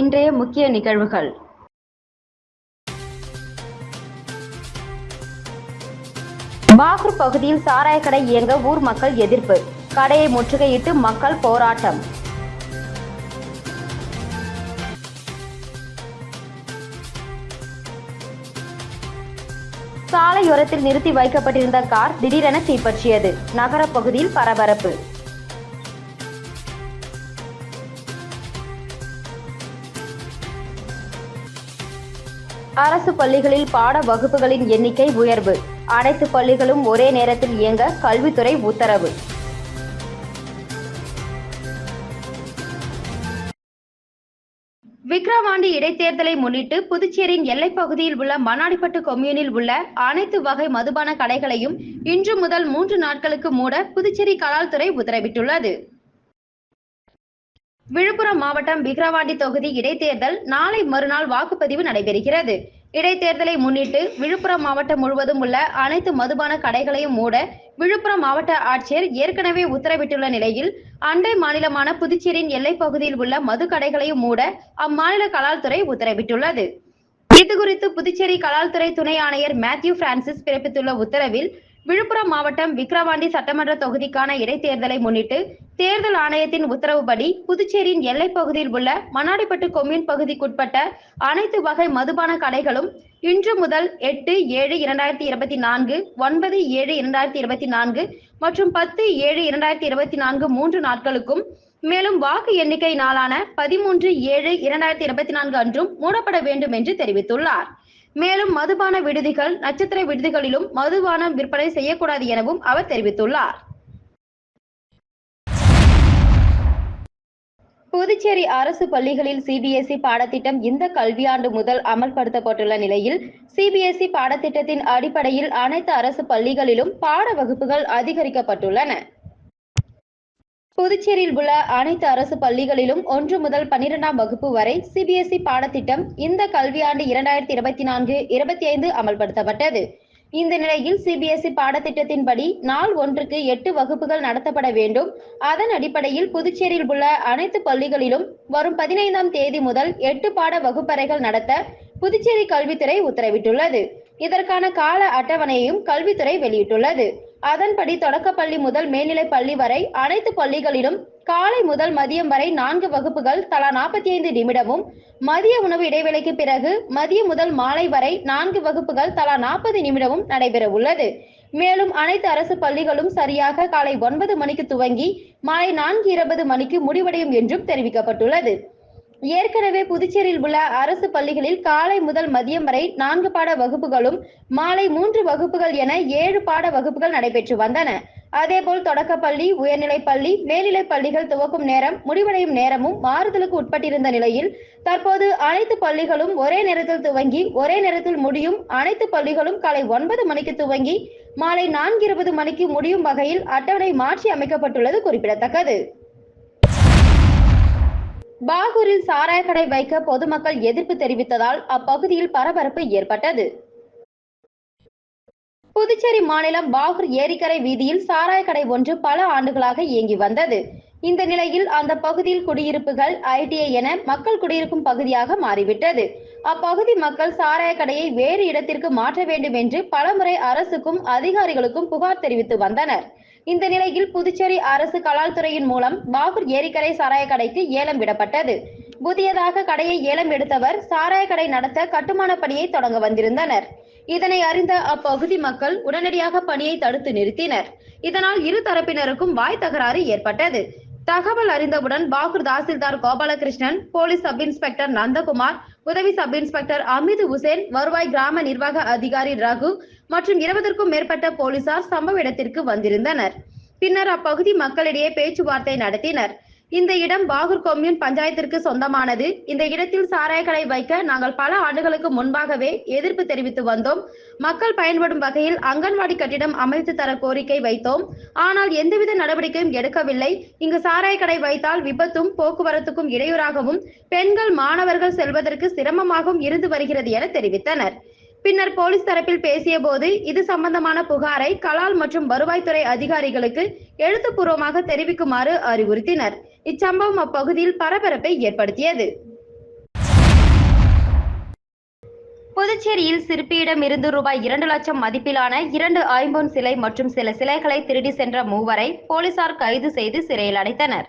இன்றைய முக்கிய நிகழ்வுகள். பாகூர் பகுதியில் சாராய கடை இயங்க ஊர் மக்கள் எதிர்ப்பு. கடையை முற்றுகையிட்டு மக்கள் போராட்டம். சாலையோரத்தில் நிறுத்தி வைக்கப்பட்டிருந்த கார் திடீரென தீப்பற்றியது. நகர பகுதியில் பரபரப்பு. அரசு பள்ளிகளில் பாட வகுப்புகளின் எண்ணிக்கை உயர்வு. அனைத்து பள்ளிகளும் ஒரே நேரத்தில் இயங்க கல்வித்துறை உத்தரவு. விக்கிரவாண்டி இடைத்தேர்தலை முன்னிட்டு புதுச்சேரியின் எல்லைப்பகுதியில் உள்ள மண்ணாடிப்பட்டு கொம்யூனில் உள்ள அனைத்து வகை மதுபான கடைகளையும் இன்று முதல் மூன்று நாட்களுக்கு மூட புதுச்சேரி கலால்துறை உத்தரவிட்டுள்ளது. விழுப்புரம் மாவட்டம் விக்ரவாண்டி தொகுதி இடைத்தேர்தல் நாளை மறுநாள் வாக்குப்பதிவு நடைபெறுகிறது. இடைத்தேர்தலை முன்னிட்டு விழுப்புரம் மாவட்டம் முழுவதும் உள்ள அனைத்து மதுபான கடைகளையும் மூட விழுப்புரம் மாவட்ட ஆட்சியர் ஏற்கனவே உத்தரவிட்டுள்ள நிலையில் அண்டை மாநிலமான புதுச்சேரியின் எல்லைப் பகுதியில் உள்ள மது கடைகளையும் மூட அம்மாநில கலால்துறை உத்தரவிட்டுள்ளது. இதுகுறித்து புதுச்சேரி கலால்துறை துணை ஆணையர் மேத்யூ பிரான்சிஸ் பிறப்பித்துள்ள உத்தரவில் விழுப்புரம் மாவட்டம் விக்கிரவாண்டி சட்டமன்ற தொகுதிக்கான இடைத்தேர்தலை முன்னிட்டு தேர்தல் ஆணையத்தின் உத்தரவுப்படி புதுச்சேரியின் எல்லைப் பகுதியில் உள்ள மணாடிப்பட்டு கொம்யூன் பகுதிக்குட்பட்ட அனைத்து வகை மதுபான கடைகளும் இன்று முதல் எட்டு ஏழு இரண்டாயிரத்தி இருபத்தி நான்கு ஒன்பது ஏழு இரண்டாயிரத்தி இருபத்தி நான்கு மற்றும் பத்து ஏழு இரண்டாயிரத்தி இருபத்தி நான்கு மூன்று நாட்களுக்கும் மேலும் வாக்கு எண்ணிக்கை நாளான பதிமூன்று ஏழு இரண்டாயிரத்தி இருபத்தி நான்கு அன்றும் மூடப்பட வேண்டும் என்று தெரிவித்துள்ளார். மேலும் மதுபான விடுதிகள் நட்சத்திர விடுதிகளிலும் மதுபானம் விற்பனை செய்யக்கூடாது எனவும் அவர் தெரிவித்துள்ளார். புதுச்சேரி அரசு பள்ளிகளில் சிபிஎஸ்இ பாடத்திட்டம் இந்த கல்வியாண்டு முதல் அமல்படுத்தப்பட்டுள்ள நிலையில் சிபிஎஸ்இ பாடத்திட்டத்தின் அடிப்படையில் அனைத்து அரசு பள்ளிகளிலும் பாட வகுப்புகள் அதிகரிக்கப்பட்டுள்ளன. புதுச்சேரியில் உள்ள அனைத்து அரசு பள்ளிகளிலும் ஒன்று முதல் பன்னிரெண்டாம் வகுப்பு வரை சிபிஎஸ்இ பாடத்திட்டம் இந்த கல்வியாண்டு இரண்டாயிரத்தி இருபத்தி நான்கு இருபத்தி ஐந்து அமல்படுத்தப்பட்டது. இந்த நிலையில் சிபிஎஸ்இ பாடத்திட்டத்தின்படி நாள் ஒன்றுக்கு எட்டு வகுப்புகள் நடத்தப்பட வேண்டும். அதன் அடிப்படையில் புதுச்சேரியில் உள்ள அனைத்து பள்ளிகளிலும் வரும் பதினைந்தாம் தேதி முதல் எட்டு பாட வகுப்பறைகள் நடத்த புதுச்சேரி கல்வித்துறை உத்தரவிட்டுள்ளது. இதற்கான கால அட்டவணையையும் கல்வித்துறை வெளியிட்டுள்ளது. அதன்படி தொடக்கப்பள்ளி முதல் மேல்நிலை பள்ளி வரை அனைத்து பள்ளிகளிலும் காலை முதல் மதியம் வரை நான்கு வகுப்புகள் தலா நாற்பத்தி ஐந்து நிமிடமும் மதிய உணவு இடைவேளைக்கு பிறகு மதியம் முதல் மாலை வரை நான்கு வகுப்புகள் தலா நாற்பது நிமிடமும் நடைபெற உள்ளது மேலும் அனைத்து அரசு பள்ளிகளும் சரியாக காலை ஒன்பது மணிக்கு துவங்கி மாலை நான்கு இருபது மணிக்கு முடிவடையும் என்றும் தெரிவிக்கப்பட்டுள்ளது. ஏற்கனவே புதுச்சேரியில் உள்ள அரசு பள்ளிகளில் காலை முதல் மதியம் வரை நான்கு பாட வகுப்புகளும் மாலை மூன்று வகுப்புகள் என ஏழு பாட வகுப்புகள் நடைபெற்று வந்தன. அதேபோல் தொடக்கப்பள்ளி உயர்நிலைப் பள்ளி மேல்நிலைப் பள்ளிகள் துவக்கும் நேரம் முடிவடையும் நேரமும் மாறுதலுக்கு உட்பட்டிருந்த நிலையில் தற்போது அனைத்து பள்ளிகளும் ஒரே நேரத்தில் துவங்கி ஒரே நேரத்தில் முடியும். அனைத்து பள்ளிகளும் காலை ஒன்பது மணிக்கு துவங்கி மாலை நான்கு இருபது மணிக்கு முடியும் வகையில் அட்டவணை மாற்றி அமைக்கப்பட்டுள்ளது குறிப்பிடத்தக்கது. பாகூரில் சாராய கடை வைக்க பொதுமக்கள் எதிர்ப்பு தெரிவித்ததால் அப்பகுதியில் பரபரப்பு ஏற்பட்டது. புதுச்சேரி மாநிலம் பாகூர் ஏரிக்கரை வீதியில் சாராய கடை ஒன்று பல ஆண்டுகளாக இயங்கி வந்தது. இந்த நிலையில் அந்த பகுதியில் குடியிருப்புகள் ஐடிஐ என மக்கள் குடியிருக்கும் பகுதியாக மாறிவிட்டது. அப்பகுதி மக்கள் சாராய கடையை வேறு இடத்திற்கு மாற்ற வேண்டும் என்று பலமுறை அரசுக்கும் அதிகாரிகளுக்கும் புகார் தெரிவித்து வந்தனர். இந்த நிலையில் புதுச்சேரி அரசு கலால்துறையின் மூலம் பாகூர் ஏரிக்கரை சாராய கடைக்கு ஏலம் விடப்பட்டது. புதியதாக கடையை ஏலம் எடுத்தவர் சாராய கடை நடத்த கட்டுமான பணியை தொடங்க வந்திருந்தனர். இதனை அறிந்த அப்பகுதி மக்கள் உடனடியாக பணியை தடுத்து நிறுத்தினர். இதனால் இரு தரப்பினருக்கும் வாய் தகராறு ஏற்பட்டது. தகவல் அறிந்தவுடன் Bahour tahsildar Gopalakrishnan police sub inspector Nandakumar உதவி சப் இன்ஸ்பெக்டர் அமிது உசேன் வருவாய் கிராம நிர்வாக அதிகாரி ரகு மற்றும் இருபதற்கும் மேற்பட்ட போலீசார் சம்பவ இடத்திற்கு வந்திருந்தனர். பின்னர் அப்பகுதி மக்களிடையே பேச்சுவார்த்தை நடத்தினர். இந்த இடம் பாகூர் கொம்யூன் பஞ்சாயத்திற்கு சொந்தமானது. இந்த இடத்தில் சாராயக்கடை வைக்க நாங்கள் பல ஆண்டுகளுக்கு முன்பாகவே எதிர்ப்பு தெரிவித்து வந்தோம். மக்கள் பயன்படும் வகையில் அங்கன்வாடி கட்டிடம் அமைத்து தர கோரிக்கை வைத்தோம். ஆனால் எந்தவித நடவடிக்கையும் எடுக்கவில்லை. இங்கு சாராயக்கடை வைத்தால் விபத்தும் போக்குவரத்துக்கும் இடையூறாகவும் பெண்கள் மாணவர்கள் செல்வதற்கு சிரமமாகவும் இருந்து வருகிறது என தெரிவித்தனர். பின்னர் போலீஸ் தரப்பில் பேசிய போது இது சம்பந்தமான புகாரை கலால் மற்றும் வருவாய்த்துறை அதிகாரிகளுக்கு எழுத்துப்பூர்வமாக தெரிவிக்குமாறு அறிவுறுத்தினர். இச்சம்பவம் அப்பகுதியில் பரபரப்பை ஏற்படுத்தியது. புதுச்சேரியில் சிற்பியிடம் இருந்து ரூபாய் இரண்டு லட்சம் மதிப்பிலான இரண்டு ஐம்பொன் சிலை மற்றும் சில சிலைகளை திருடி சென்ற மூவரை போலீசார் கைது செய்து சிறையில் அடைத்தனர்.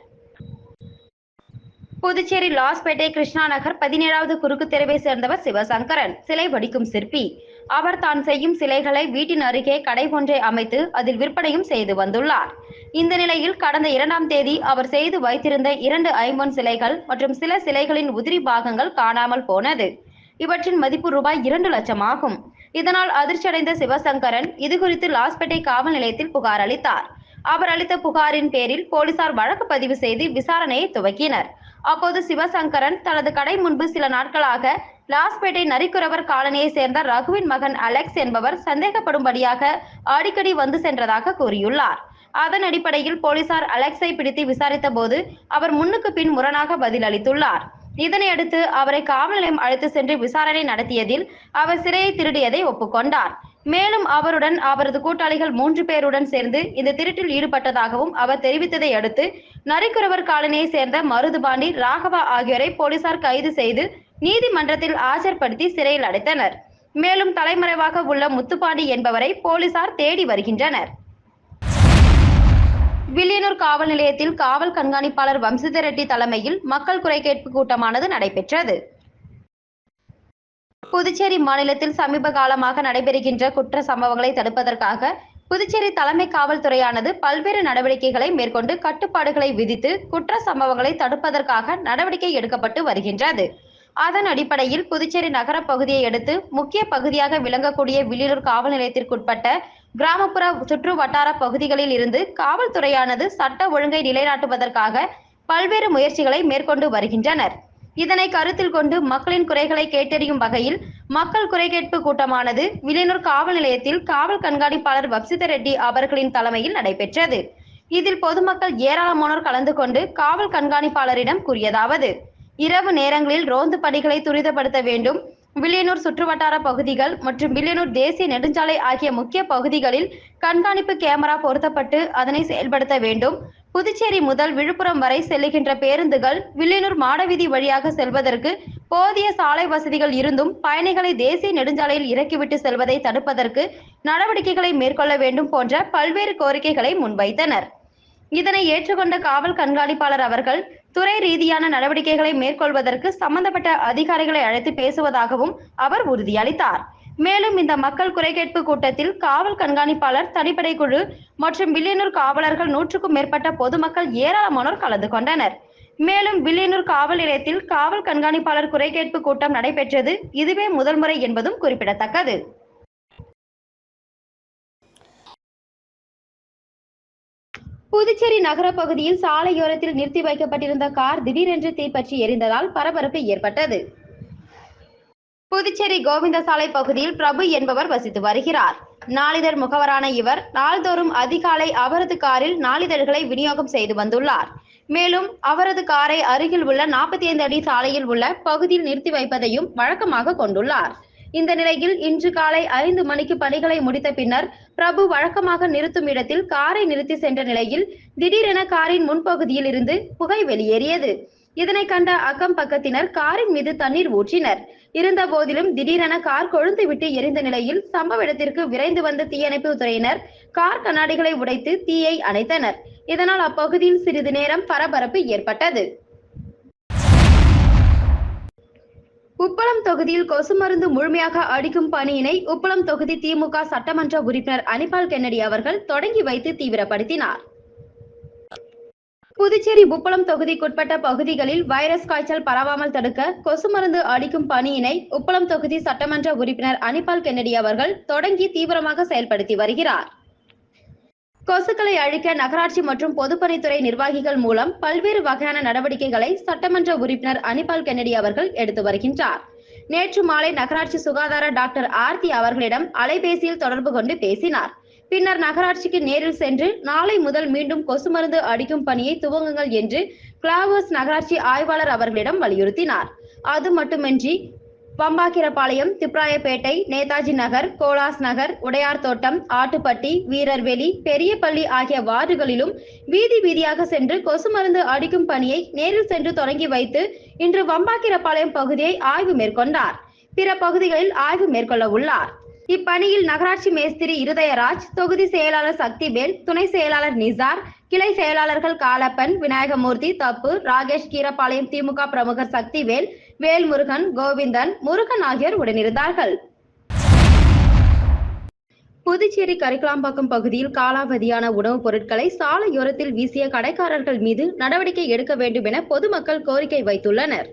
புதுச்சேரி லாஸ்பேட்டை கிருஷ்ணா நகர் பதினேழாவது குறுக்கு தெருவை சேர்ந்தவர் சிவசங்கரன். சிலை வடிக்கும் சிற்பி. அவர் தான் செய்யும் சிலைகளை வீட்டின் அருகே கடை ஒன்றை அமைத்து அதில் விற்பனையும் செய்து வந்துள்ளார். இந்த நிலையில் கடந்த இரண்டாம் தேதி அவர் செய்து வைத்திருந்த இரண்டு ஐம்பொன் சிலைகள் மற்றும் சில சிலைகளின் உதிரி பாகங்கள் காணாமல் போனது. இவற்றின் மதிப்பு ரூபாய் இரண்டு லட்சம் ஆகும். இதனால் அதிர்ச்சியடைந்த சிவசங்கரன் இதுகுறித்து லாஸ்பேட்டை காவல் நிலையத்தில் புகார் அளித்தார். அவர் அளித்த புகாரின் பேரில் போலீசார் வழக்கு பதிவு செய்து விசாரணையை துவக்கினர். அப்போது சிவசங்கரன் தனது கடை முன்பு சில நாட்களாக லாஸ்பேட்டை நரிக்குறவர் காலனியை சேர்ந்த ரகுவின் மகன் அலெக்ஸ் என்பவர் சந்தேகப்படும்படியாக அடிக்கடி வந்து சென்றதாக கூறியுள்ளார். அதன் அடிப்படையில் போலீசார் அலெக்ஸை பிடித்து விசாரித்த போது அவர் முன்னுக்கு பின் முரணாக பதிலளித்துள்ளார். இதனையடுத்து அவரை காவல் நிலையம் அழைத்து சென்று விசாரணை நடத்தியதில் அவர் சிறையை திருடியதை ஒப்புக்கொண்டார். மேலும் அவருடன் அவரது கூட்டாளிகள் மூன்று பேருடன் சேர்ந்து இந்த திருட்டில் ஈடுபட்டதாகவும் அவர் தெரிவித்ததை அடுத்து நரிக்குறவர் காலனியை சேர்ந்த மருதுபாண்டி ராகவா ஆகியோரை போலீசார் கைது செய்து நீதிமன்றத்தில் ஆஜர்படுத்தி சிறையில் அடைத்தனர். மேலும் தலைமறைவாக உள்ள முத்துப்பாண்டி என்பவரை போலீசார் தேடி வருகின்றனர். வில்லியனூர் காவல் நிலையத்தில் காவல் கண்காணிப்பாளர் வம்சிதர் ரெட்டி தலைமையில் மக்கள் குறை கேட்பு கூட்டமானது நடைபெற்றது. புதுச்சேரி மாநிலத்தில் சமீப காலமாக நடைபெறுகின்ற குற்ற சம்பவங்களை தடுப்பதற்காக புதுச்சேரி தலைமை காவல்துறையானது பல்வேறு நடவடிக்கைகளை மேற்கொண்டு கட்டுப்பாடுகளை விதித்து குற்ற சம்பவங்களை தடுப்பதற்காக நடவடிக்கை எடுக்கப்பட்டு வருகின்றது. அதன் அடிப்படையில் புதுச்சேரி நகர பகுதியை அடுத்து முக்கிய பகுதியாக விளங்கக்கூடிய வில்லியூர் காவல் நிலையத்திற்குட்பட்ட கிராமப்புற சுற்று வட்டார பகுதிகளில் இருந்து காவல்துறையானது சட்ட ஒழுங்கை நிலைநாட்டுவதற்காக பல்வேறு முயற்சிகளை மேற்கொண்டு வருகின்றனர். இதனை கருத்தில் கொண்டு மக்களின் குறைகளை கேட்டறியும் வகையில் மக்கள் குறை கேட்பு கூட்டமானது வில்லியனூர் காவல் நிலையத்தில் காவல் கண்காணிப்பாளர் வப்சித ரெட்டி அவர்களின் தலைமையில் நடைபெற்றது. இதில் பொதுமக்கள் ஏராளமானோர் கலந்து கொண்டு காவல் கண்காணிப்பாளரிடம் கூறியதாவது இரவு நேரங்களில் ரோந்து பணிகளை துரிதப்படுத்த வேண்டும். வில்லியனூர் சுற்றுவட்டார பகுதிகள் மற்றும் வில்லியனூர் தேசிய நெடுஞ்சாலை ஆகிய முக்கிய பகுதிகளில் கண்காணிப்பு கேமரா பொருத்தப்பட்டு அதனை செயல்படுத்த வேண்டும். புதுச்சேரி முதல் விழுப்புரம் வரை செல்லுகின்ற பேருந்துகள் வில்லியனூர் மாடவீதி வழியாக செல்வதற்கு போதிய சாலை வசதிகள் இருந்தும் பயணிகளை தேசிய நெடுஞ்சாலையில் இறக்கிவிட்டு செல்வதை தடுப்பதற்கு நடவடிக்கைகளை மேற்கொள்ள வேண்டும் போன்ற பல்வேறு கோரிக்கைகளை முன்வைத்தனர். இதனை ஏற்றுக்கொண்ட காவல் கண்காணிப்பாளர் அவர்கள் துறை ரீதியான நடவடிக்கைகளை மேற்கொள்வதற்கு சம்பந்தப்பட்ட அதிகாரிகளை அழைத்து பேசுவதாகவும் அவர் உறுதியளித்தார். மேலும் இந்த மக்கள் குறை கேட்பு கூட்டத்தில் காவல் கண்காணிப்பாளர் தனிப்படை குழு மற்றும் வில்லியனூர் காவலர்கள் நூற்றுக்கும் மேற்பட்ட பொதுமக்கள் ஏராளமானோர் கலந்து கொண்டனர். மேலும் வில்லியனூர் காவல் நிலையத்தில் காவல் கண்காணிப்பாளர் குறை கேட்பு கூட்டம் நடைபெற்றது. இதுவே முதல் முறை என்பதும் குறிப்பிடத்தக்கது. புதுச்சேரி நகர பகுதியில் சாலையோரத்தில் நிறுத்தி வைக்கப்பட்டிருந்த கார் திடீரென்று தீப்பற்றி எரிந்ததால் பரபரப்பு ஏற்பட்டது. புதுச்சேரி கோவிந்தசாலை பகுதியில் பிரபு என்பவர் வசித்து வருகிறார். நாளிதழ் முகவரான இவர் நாள்தோறும் அதிகாலை அவரது காரில் நாளிதழ்களை விநியோகம் செய்து வந்துள்ளார். மேலும் அவரது காரை அருகில் உள்ள நாற்பத்தி ஐந்து அடி சாலையில் உள்ள பகுதியில் நிறுத்தி வைப்பதையும் வழக்கமாக கொண்டுள்ளார். இந்த நிலையில் இன்று காலை ஐந்து மணிக்கு பணிகளை முடித்த பின்னர் பிரபு வழக்கமாக நிறுத்தும் இடத்தில் காரை நிறுத்தி சென்ற நிலையில் திடீரென காரின் முன்பகுதியில் இருந்து புகை வெளியேறியது. இதனை கண்ட அக்கம் பக்கத்தினர் காரின் மீது தண்ணீர் ஊற்றினர். இருந்த போதிலும் திடீரென கார் கொழுந்து விட்டு எரிந்த நிலையில் சம்பவ இடத்திற்கு விரைந்து வந்த தீயணைப்பு துறையினர் கார் கண்ணாடிகளை உடைத்து தீயை அணைத்தனர். இதனால் அப்பகுதியில் சிறிது நேரம் பரபரப்பு ஏற்பட்டது. உப்பளம் தொகுதியில் கொசு மருந்து முழுமையாக அடிக்கும் பணியினை உப்பளம் தொகுதி திமுக சட்டமன்ற உறுப்பினர் அனிபால் கென்னடி அவர்கள் தொடங்கி வைத்து தீவிரப்படுத்தினார். புதுச்சேரி உப்பளம் தொகுதிக்குட்பட்ட பகுதிகளில் வைரஸ் காய்ச்சல் பரவாமல் தடுக்க கொசு மருந்து அடிக்கும் பணியினை உப்பளம் தொகுதி சட்டமன்ற உறுப்பினர் அனிபால் கென்னடி அவர்கள் தொடங்கி தீவிரமாக செயல்படுத்தி வருகிறார். கொசுக்களை அழிக்க நகராட்சி மற்றும் பொதுப்பணித்துறை நிர்வாகிகள் மூலம் பல்வேறு வகையான நடவடிக்கைகளை சட்டமன்ற உறுப்பினர் அனிபால் கென்னடி அவர்கள் எடுத்து வருகின்றார். நேற்று மாலை நகராட்சி சுகாதார டாக்டர் ஆர்த்தி அவர்களிடம் அலைபேசியில் தொடர்பு கொண்டு பேசினார். பின்னர் நகராட்சிக்கு நேரில் சென்று நாளை முதல் மீண்டும் கொசு மருந்து அடிக்கும் பணியை துவங்குங்கள் என்று கிளாவர்ஸ் நகராட்சி ஆய்வாளர் அவர்களிடம் வலியுறுத்தினார். அது மட்டுமின்றி பம்பாக்கிரபாளையம் திப்ராயப்பேட்டை நேதாஜி நகர் கோலாஸ் நகர் உடையார் தோட்டம் ஆட்டுப்பட்டி வீரர்வெளி பெரியபள்ளி ஆகிய வார்டுகளிலும் வீதி வீதியாக சென்று கொசு மருந்து அடிக்கும் பணியை நேரில் சென்று தொடங்கி வைத்து இன்று வம்பாக்கிரபாளையம் பகுதியை ஆய்வு மேற்கொண்டார். பிற பகுதிகளில் ஆய்வு மேற்கொள்ள உள்ளார். இப்பணியில் நகராட்சி மேஸ்திரி இருதயராஜ் தொகுதி செயலாளர் சக்திவேல் துணை செயலாளர் நிசார் கிளை செயலாளர்கள் காலப்பன் விநாயகமூர்த்தி தப்பு ராகேஷ் கீரப்பாளையம் திமுக பிரமுகர் சக்திவேல் வேல்முருகன் கோவிந்தன் முருகன் ஆகியோர் உடனிருந்தார்கள். புதுச்சேரி கரிக்கலாம்பாக்கம் பகுதியில் காலாவதியான உணவுப் பொருட்களை சாலையோரத்தில் வீசிய கடைக்காரர்கள் மீது நடவடிக்கை எடுக்க வேண்டும் என பொதுமக்கள் கோரிக்கை வைத்துள்ளனர்.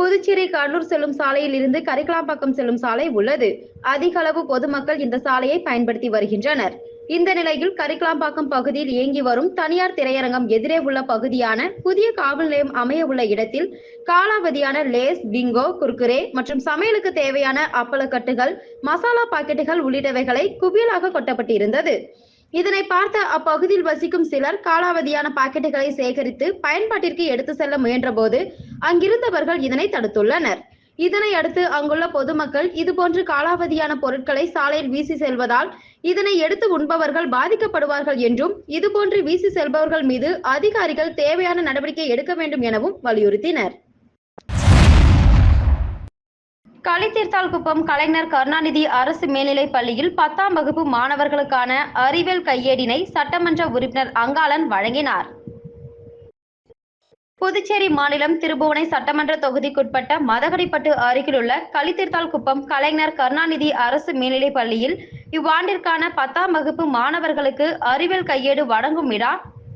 புதுச்சேரி கடலூர் செல்லும் சாலையில் இருந்து கரிக்கலாம்பாக்கம் செல்லும் சாலை உள்ளது. அதிக அளவு பொதுமக்கள் இந்த சாலையை பயன்படுத்தி வருகின்றனர். இந்த நிலையில் கரிக்கலாம்பாக்கம் பகுதியில் இயங்கி வரும் தனியார் திரையரங்கம் எதிரே உள்ள பகுதியான புதிய காவல் நிலையம் அமைய உள்ள இடத்தில் காலாவதியான லேஸ் பிங்கோ குர்குரே மற்றும் சமையலுக்கு தேவையான அப்பளக்கட்டுகள் மசாலா பாக்கெட்டுகள் உள்ளிட்டவைகளை குவியலாக கொட்டப்பட்டிருந்தது. இதனை பார்த்த அப்பகுதியில் வசிக்கும் சிலர் காலாவதியான பாக்கெட்டுகளை சேகரித்து பயன்பாட்டிற்கு எடுத்து செல்ல முயன்றபோது அங்கிருந்தவர்கள் இதனை தடுத்துள்ளனர். இதனை அடுத்து அங்குள்ள பொதுமக்கள் இதுபோன்று காலாவதியான பொருட்களை சாலையில் வீசி செல்வதால் இதனை எடுத்து உண்பவர்கள் பாதிக்கப்படுவார்கள் என்றும் இதுபோன்று வீசி செல்பவர்கள் மீது அதிகாரிகள் தேவையான நடவடிக்கை எடுக்க வேண்டும் எனவும் வலியுறுத்தினர். களித்தீர்த்தால்குப்பம் கலைஞர் கருணாநிதி அரசு மேல்நிலைப் பள்ளியில் பத்தாம் வகுப்பு மாணவர்களுக்கான அறிவியல் கையேடினை சட்டமன்ற உறுப்பினர் அங்காளன் வழங்கினார். புதுச்சேரி மாநிலம் திருபுவனை சட்டமன்ற தொகுதிக்குட்பட்ட மதகடிப்பட்டு அருகிலுள்ள களித்தீர்த்தால்குப்பம் கலைஞர் கருணாநிதி அரசு மேல்நிலைப் பள்ளியில் இவ்வாண்டிற்கான பத்தாம் வகுப்பு மாணவர்களுக்கு அறிவியல் கையேடு வழங்கும் விழா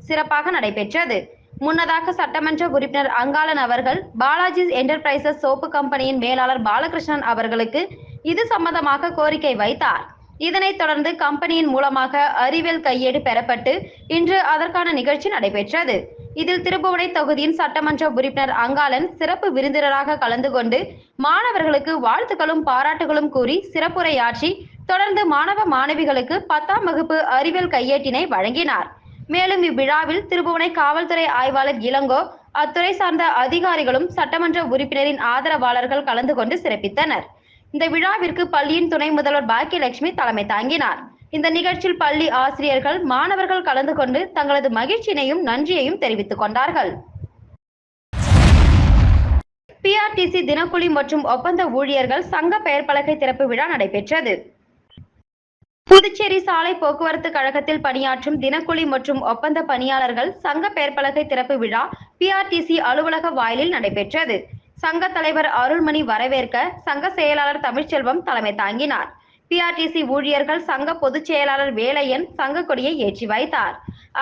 சிறப்பாக நடைபெற்றது. முன்னதாக சட்டமன்ற உறுப்பினர் அங்காளன் அவர்கள் பாலாஜி என்டர்பிரைசஸ் சோப்பு கம்பெனியின் மேலாளர் பாலகிருஷ்ணன் அவர்களுக்கு இது சம்பந்தமாக கோரிக்கை வைத்தார். இதனைத் தொடர்ந்து கம்பெனியின் மூலமாக அறிவியல் கையேடு பெறப்பட்டு இன்று அதற்கான நிகழ்ச்சி நடைபெற்றது. இதில் திருப்புவனை தொகுதியின் சட்டமன்ற உறுப்பினர் அங்காளன் சிறப்பு விருந்தினராக கலந்து கொண்டு மாணவர்களுக்கு வாழ்த்துக்களும் பாராட்டுகளும் கூறி சிறப்புரையாற்றி தொடர்ந்து மாணவ மாணவிகளுக்கு பத்தாம் வகுப்பு அறிவியல் கையேட்டினை வழங்கினார். மேலும் இவ்விழாவில் திருபுவனை காவல்துறை ஆய்வாளர் இளங்கோ அத்துறை சார்ந்த அதிகாரிகளும் சட்டமன்ற உறுப்பினரின் ஆதரவாளர்கள் கலந்து கொண்டு சிறப்பித்தனர். இந்த விழாவிற்கு பள்ளியின் துணை முதல்வர் பாக்கியலட்சுமி தலைமை தாங்கினார். இந்த நிகழ்ச்சியில் பள்ளி ஆசிரியர்கள் மாணவர்கள் கலந்து கொண்டு தங்களது மகிழ்ச்சியினையும் நன்றியையும் தெரிவித்துக் கொண்டார்கள். பிஆர்டிசி தினக்கூலி மற்றும் ஒப்பந்த ஊழியர்கள் சங்க பெயர் பலகை திறப்பு விழா நடைபெற்றது. புதுச்சேரி சாலை போக்குவரத்து கழகத்தில் பணியாற்றும் தினக்கூலி மற்றும் ஒப்பந்த பணியாளர்கள் சங்க பெயர் திறப்பு விழா பிஆர்டிசி அலுவலக வாயிலில் நடைபெற்றது. சங்க தலைவர் அருள்மணி வரவேற்க சங்க செயலாளர் தமிழ்ச்செல்வம் தலைமை தாங்கினார். பிஆர்டிசி ஊழியர்கள் சங்க பொதுச் செயலாளர் வேலையன் சங்க கொடியை ஏற்றி வைத்தார்.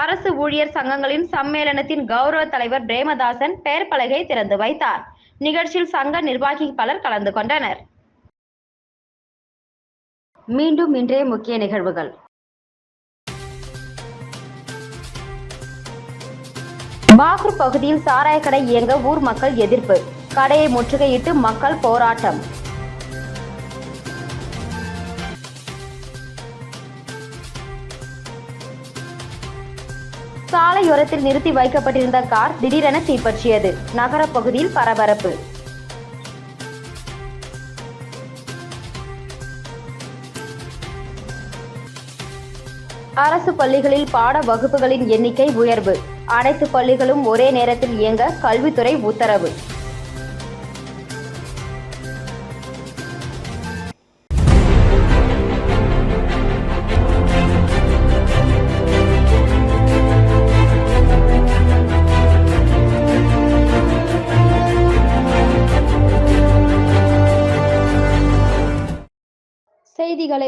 அரசு ஊழியர் சங்கங்களின் சம்மேளனத்தின் கௌரவ தலைவர் பிரேமதாசன் பெயர் பலகை திறந்து வைத்தார். நிகழ்ச்சியில் சங்க நிர்வாகி பலர் கலந்து கொண்டனர். மீண்டும் இன்றைய முக்கிய நிகழ்வுகள். பாகூர் பகுதியில் சாராய கடை இயங்க ஊர் மக்கள் எதிர்ப்பு. கடையை முற்றுகையிட்டு மக்கள் போராட்டம். சாலையோரத்தில் நிறுத்தி வைக்கப்பட்டிருந்த கார் திடீரென தீப்பற்றியது. நகர பகுதியில் பரபரப்பு. அரசு பள்ளிகளில் பாட வகுப்புகளின் எண்ணிக்கை உயர்வு. அனைத்து பள்ளிகளும் ஒரே நேரத்தில் இயங்க கல்வித்துறை உத்தரவு.